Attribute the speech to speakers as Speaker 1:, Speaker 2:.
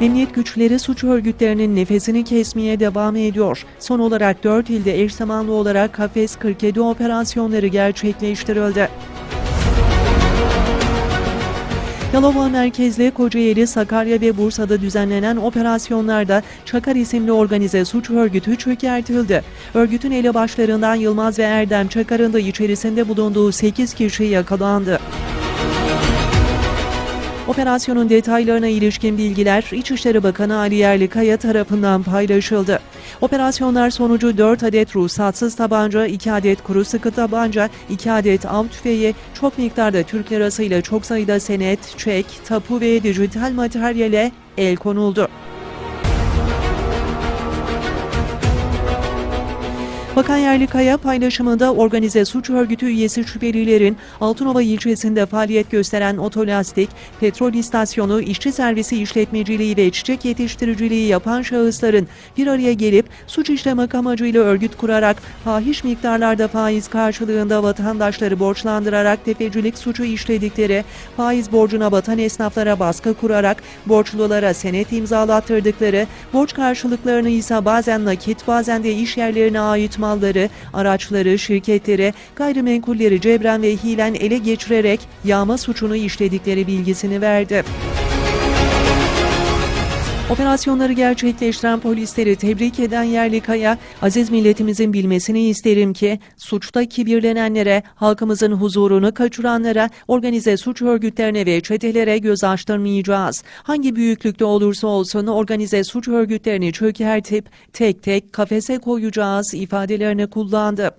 Speaker 1: Emniyet güçleri suç örgütlerinin nefesini kesmeye devam ediyor. Son olarak 4 ilde eş zamanlı olarak Kafes 47 operasyonları gerçekleştirildi. Yalova merkezli Kocaeli, Sakarya ve Bursa'da düzenlenen operasyonlarda Çakar isimli organize suç örgütü çökertildi. Örgütün elebaşlarından Yılmaz ve Erdem Çakar'ın da içerisinde bulunduğu 8 kişi yakalandı. Operasyonun detaylarına ilişkin bilgiler İçişleri Bakanı Ali Yerlikaya tarafından paylaşıldı. Operasyonlar sonucu 4 adet ruhsatsız tabanca, 2 adet kuru sıkı tabanca, 2 adet av tüfeği, çok miktarda Türk lirasıyla çok sayıda senet, çek, tapu ve dijital materyale el konuldu. Bakan Yerlikaya paylaşımında organize suç örgütü üyesi şüphelilerin Altınova ilçesinde faaliyet gösteren otolastik, petrol istasyonu, işçi servisi işletmeciliği ve çiçek yetiştiriciliği yapan şahısların bir araya gelip suç işlemek amacıyla örgüt kurarak fahiş miktarlarda faiz karşılığında vatandaşları borçlandırarak tefecilik suçu işledikleri, faiz borcuna batan esnaflara baskı kurarak borçlulara senet imzalattırdıkları, borç karşılıklarını ise bazen nakit bazen de iş yerlerine ait malları, araçları, şirketleri, gayrimenkulleri cebren ve hilen ele geçirerek yağma suçunu işledikleri bilgisini verdi. Operasyonları gerçekleştiren polisleri tebrik eden Yerlikaya, aziz milletimizin bilmesini isterim ki, suçta kibirlenenlere, halkımızın huzurunu kaçıranlara, organize suç örgütlerine ve çetelere göz açtırmayacağız. Hangi büyüklükte olursa olsun organize suç örgütlerini çökertip tek tek kafese koyacağız ifadelerini kullandı.